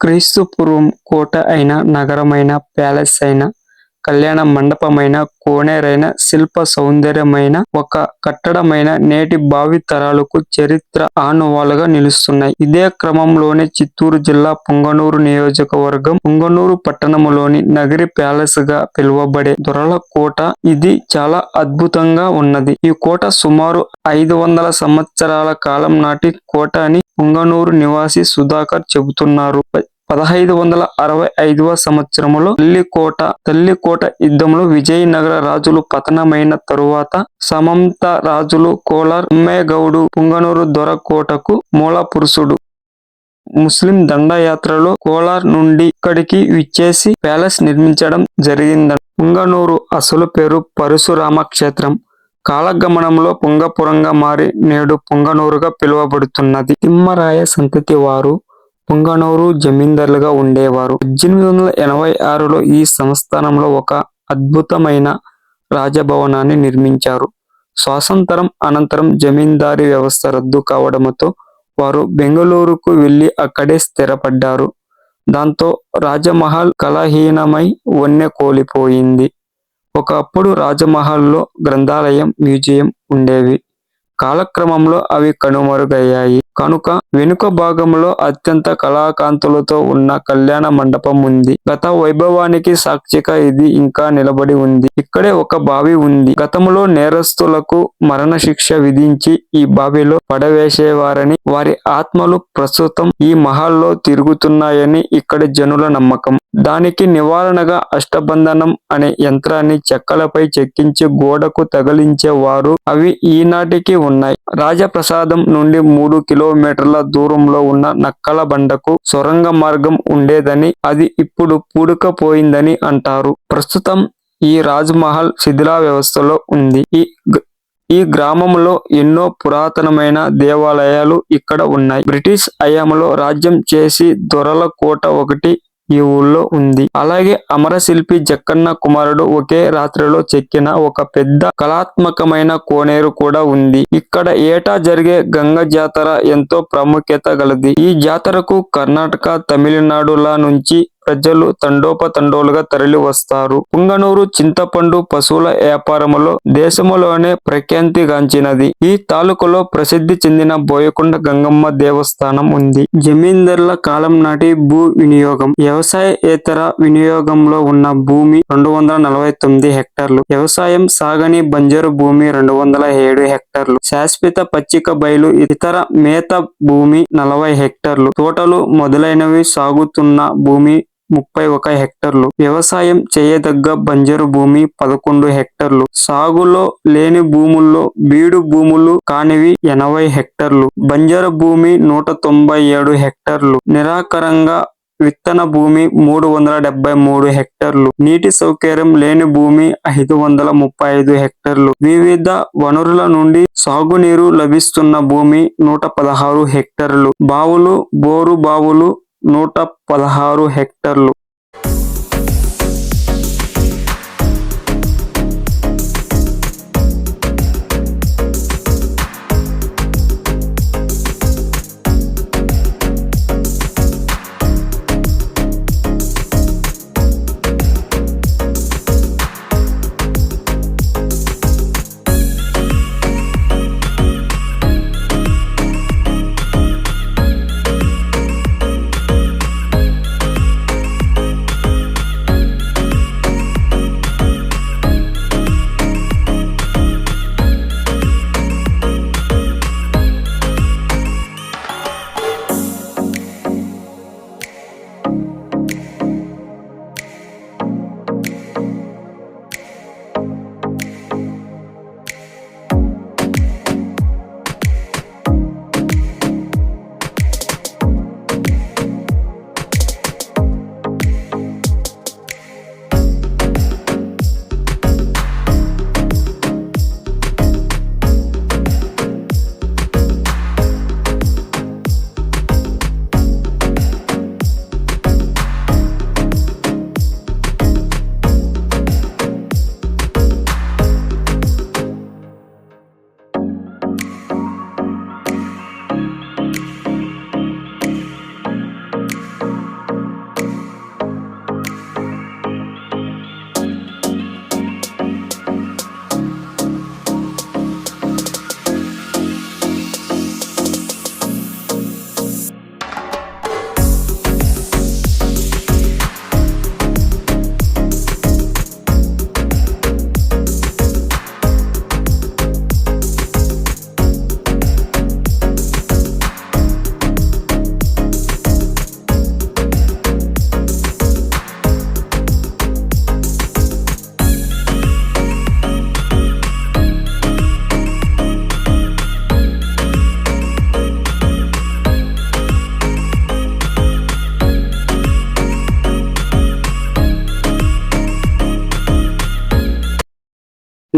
క్రీస్తు పూర్వం కోట అయిన నగరమైన ప్యాలెస్ అయిన కళ్యాణ మండపమైన కోనేరైన శిల్ప సౌందర్యమైన ఒక కట్టడమైన నేటి భావి తరాలకు చరిత్ర ఆనవాలుగా నిలుస్తున్నాయి. ఇదే క్రమంలోనే చిత్తూరు జిల్లా పుంగనూరు నియోజకవర్గం పొంగనూరు పట్టణములోని నగరి ప్యాలెస్గా పిలువబడే దొరల కోట ఇది చాలా అద్భుతంగా ఉన్నది. ఈ కోట సుమారు ఐదు వందల సంవత్సరాల కాలం నాటి కోట అని పొంగనూరు నివాసి సుధాకర్ చెబుతున్నారు. పదహైదు వందల అరవై ఐదవ సంవత్సరములో తల్లికోట తల్లికోట యుద్ధంలో విజయనగర రాజులు పతనమైన తరువాత సమంత రాజులు కోలార్ ఉమ్మేగౌడు పుంగనూరు దొరకోటకు మూల పురుషుడు. ముస్లిం దండయాత్రలో కోలార్ నుండి ఇక్కడికి విచ్చేసి ప్యాలెస్ నిర్మించడం జరిగిందని పుంగనూరు అసలు పేరు పరశురామ క్షేత్రం. కాలగమనంలో పుంగపురంగా మారి నేడు పుంగనూరుగా పిలువబడుతున్నది. తిమ్మరాయ సంతతి వారు పుంగనూరు జమీందారులుగా ఉండేవారు. పద్దెనిమిది వందల ఎనభై ఆరులో ఈ సంస్థానంలో ఒక అద్భుతమైన రాజభవనాన్ని నిర్మించారు. స్వాతంత్రం అనంతరం జమీందారీ వ్యవస్థ రద్దు కావడంతో వారు బెంగళూరుకు వెళ్ళి అక్కడే స్థిరపడ్డారు. దాంతో రాజమహల్ కలహీనమై వన్నె కోల్పోయింది ఒకప్పుడు రాజమహల్లో గ్రంథాలయం మ్యూజియం ఉండేవి. కాలక్రమంలో అవి కనుమరుగయ్యాయి. కనుక వెనుక భాగంలో అత్యంత కళాకాంతులతో ఉన్న కళ్యాణ మండపం ఉంది. గత వైభవానికి సాక్షిగా ఇది ఇంకా నిలబడి ఉంది. ఇక్కడే ఒక బావి ఉంది. గతంలో నేరస్తులకు మరణ శిక్ష విధించి ఈ బావిలో పడవేసేవారని వారి ఆత్మలు ప్రస్తుతం ఈ మహల్లో తిరుగుతున్నాయని ఇక్కడి జనుల నమ్మకం. దానికి నివారణగా అష్టబంధనం అనే యంత్రాన్ని చెక్కలపై చెక్కించి గోడకు తగిలించేవారు అవి ఈనాటికి ఉన్నాయి. రాజప్రసాదం నుండి మూడు కిలో కిలోమీటర్ల దూరంలో ఉన్న నక్కల బండకు సొరంగ మార్గం ఉండేదని అది ఇప్పుడు పూడుకపోయిందని అంటారు. ప్రస్తుతం ఈ రాజ్మహల్ శిథిలా వ్యవస్థలో ఉంది. ఈ ఈ గ్రామంలో ఎన్నో పురాతనమైన దేవాలయాలు ఇక్కడ ఉన్నాయి. బ్రిటిష్ హయాంలో రాజ్యం చేసి దొరల కోట ఒకటి ఈ ఊళ్ళో ఉంది. అలాగే అమరశిల్పి జక్కన్న కుమారుడు ఒకే రాత్రిలో చెక్కిన ఒక పెద్ద కళాత్మకమైన కోనేరు కూడా ఉంది. ఇక్కడ ఏటా జరిగే గంగ జాతర ఎంతో ప్రాముఖ్యత గలది. ఈ జాతరకు కర్ణాటక తమిళనాడుల నుంచి ప్రజలు తండోపతండోలుగా తరలి వస్తారు. పుంగనూరు చింతపండు పశువుల వ్యాపారములో దేశములోనే ప్రఖ్యాతిగాంచినది ఈ తాలూకులో ప్రసిద్ధి చెందిన బోయకొండ గంగమ్మ దేవస్థానం ఉంది. జమీందారుల కాలం నాటి భూ వినియోగం. వ్యవసాయేతర వినియోగంలో ఉన్న భూమి రెండు వందల నలభై తొమ్మిది హెక్టార్లు. వ్యవసాయం సాగని బంజరు భూమి రెండు వందల ఏడు హెక్టార్లు. శాశ్వత పచ్చిక బయలు ఇతర మేత భూమి నలభై హెక్టార్లు. తోటలు మొదలైనవి సాగుతున్న భూమి ముప్పై ఒక హెక్టార్లు. వ్యవసాయం చేయదగ్గ బంజరు భూమి పదకొండు హెక్టార్లు. సాగులో లేని భూముల్లో బీడు భూములు కానివి ఎనభై హెక్టార్లు. బంజరు భూమి నూట తొంభై ఏడు హెక్టార్లు. నిరాకరంగా విత్తన భూమి మూడు వందల డెబ్బై మూడు హెక్టార్లు. నీటి సౌకర్యం లేని భూమి ఐదు వందల ముప్పై ఐదు హెక్టార్లు. వివిధ వనరుల నుండి సాగునీరు లభిస్తున్న భూమి నూట పదహారు హెక్టార్లు. బావులు బోరు బావులు నూట పదహారు హెక్టార్లు.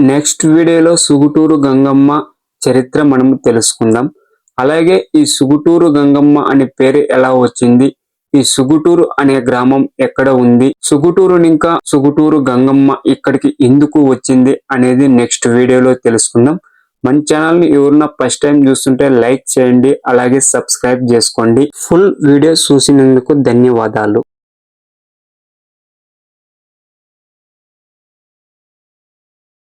నెక్స్ట్ వీడియోలో సుగుటూరు గంగమ్మ చరిత్ర మనం తెలుసుకుందాం. అలాగే ఈ సుగుటూరు గంగమ్మ అనే పేరు ఎలా వచ్చింది? ఈ సుగుటూరు అనే గ్రామం ఎక్కడ ఉంది? సుగుటూరు ఇంకా సుగుటూరు గంగమ్మ ఇక్కడికి ఎందుకు వచ్చింది అనేది నెక్స్ట్ వీడియోలో తెలుసుకుందాం. మన ఛానల్ని ఎవరన్నా ఫస్ట్ టైం చూస్తుంటే లైక్ చేయండి అలాగే సబ్స్క్రైబ్ చేసుకోండి. ఫుల్ వీడియో చూసినందుకు ధన్యవాదాలు.